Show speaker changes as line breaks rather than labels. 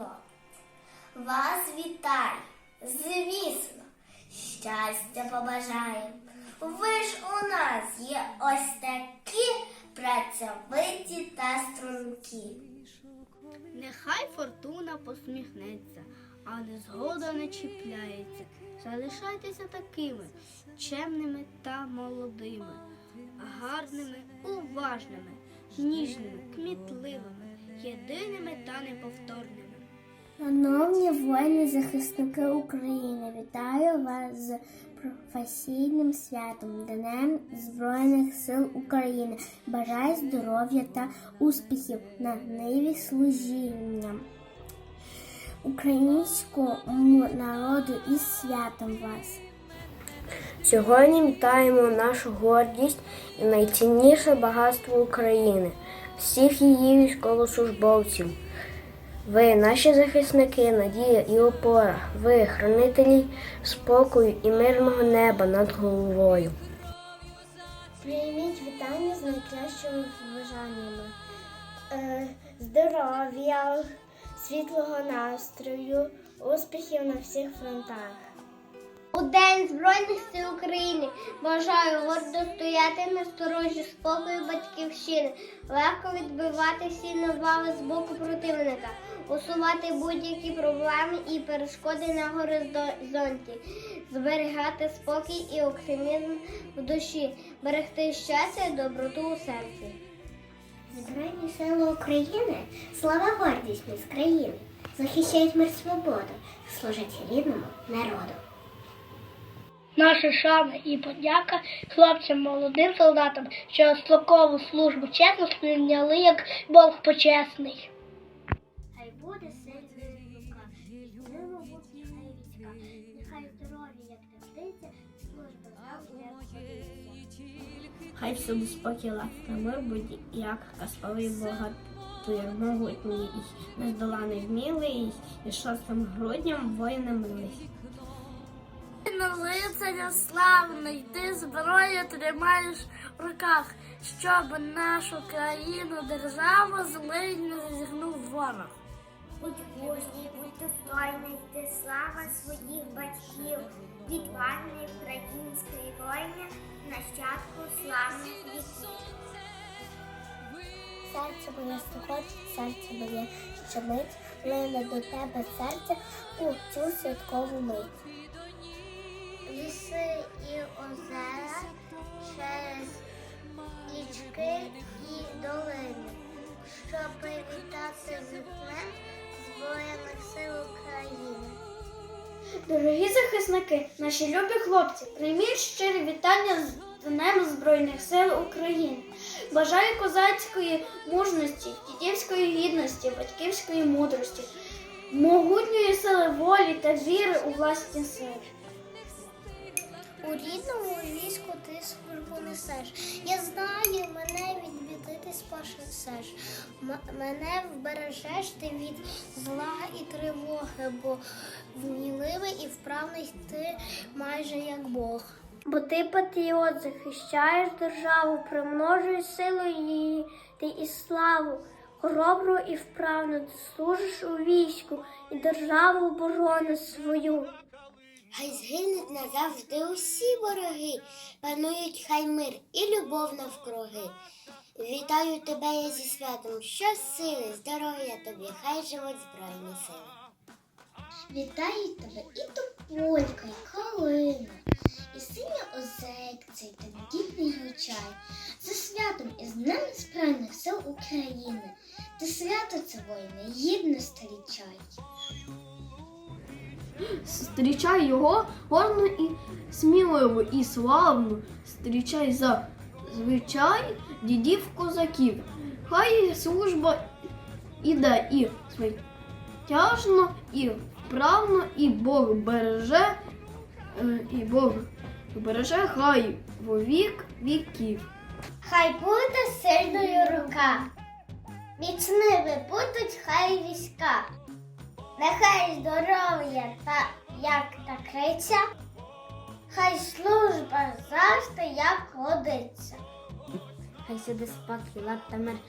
тепло. Вас вітаю, звісно, щастя побажаємо. Ви ж у нас є ось такі працьовиті та стрункі.
Нехай фортуна посміхнеться, а незгода не чіпляється. Залишайтеся такими чемними та молодими, гарними, уважними, ніжними, кмітливими, єдиними та неповторними.
Шановні воїни захисники України, вітаю вас з професійним святом Днем Збройних сил України. Бажаю здоров'я та успіхів на ниві служіння українському народу із святом вас.
Сьогодні вітаємо нашу гордість і найцінніше багатство України, всіх її військовослужбовців. Ви наші захисники, надія і опора. Ви хранителі спокою і мирного неба над головою.
Прийміть вітання з найкращими побажаннями. Е, здоров'я, світлого настрою, успіхів на всіх фронтах.
У День Збройних сил України. Бажаю гордо стояти на сторожі спокою батьківщини, легко відбивати всі навали з боку противника, усувати будь-які проблеми і перешкоди на горизонті, зберігати спокій і оптимізм в душі, берегти щастя і доброту у серці.
Збройні сили України, слава гордість з країни, захищають мир свободу, служать рідному народу.
Наша шана і подяка хлопцям молодим солдатам, що строкову службу чесно сприйняли як Бог почесний.
Хай буде сильна рука, підтриму будуть хай війська, нехай здоров'я, як та птиця, служба завжди.
Хай всюди спокій ласка мир будь як казковий богатир, могутній і нездоланий вмілий, і 6 грудням воїни милий.
Лицаря славний, ти зброю тримаєш в руках, щоб нашу країну, державу злий не зігнув ворог.
Будь мужній, будь достойний, ти слава своїх батьків, відважний української воїни, нащадку славних віків.
Серце моє стохочить, серце моє щемить, лине до тебе серце у цю святкову мить.
Ліси і озера через річки і долини, щоб привітати з днем Збройних сил України.
Дорогі захисники, наші любі хлопці, прийміть щирі вітання з Днем Збройних сил України. Бажаю козацької мужності, дідівської гідності, батьківської мудрості, могутньої сили волі та віри у власні сили.
У рідному війську ти службу несеш. Я знаю, мене від біди ти спасеш. Мене вбережеш ти від зла і тривоги, бо вміливий і вправний ти майже як Бог.
Бо ти патріот, захищаєш державу, примножуєш силу її ти і славу. Хоробро і вправно ти служиш у війську і державу оборони свою.
Хай згинуть назавжди усі вороги, панують хай мир і любов навкруги. Вітаю тебе я зі святом, щосили, здоров'я тобі, хай живуть збройні сили. Вітаю тебе і тополька, і калина, і синя озерця, і тендітний гучай. За святом із Днем Збройних сил України. Ти свято це воїни, гідно зустрічай.
Зустрічай його горно і сміливо і славно. Зустрічай за звичай дідів козаків. Хай служба іде і святяжно, і вправно, і Бог береже, е, і Бог береже хай во вік віків.
Хай буде сильною рука, міцними будуть хай війська, нехай здоров'я та як та криця, хай служба завжди як годиться.
Хай сюди спокій, лад та мир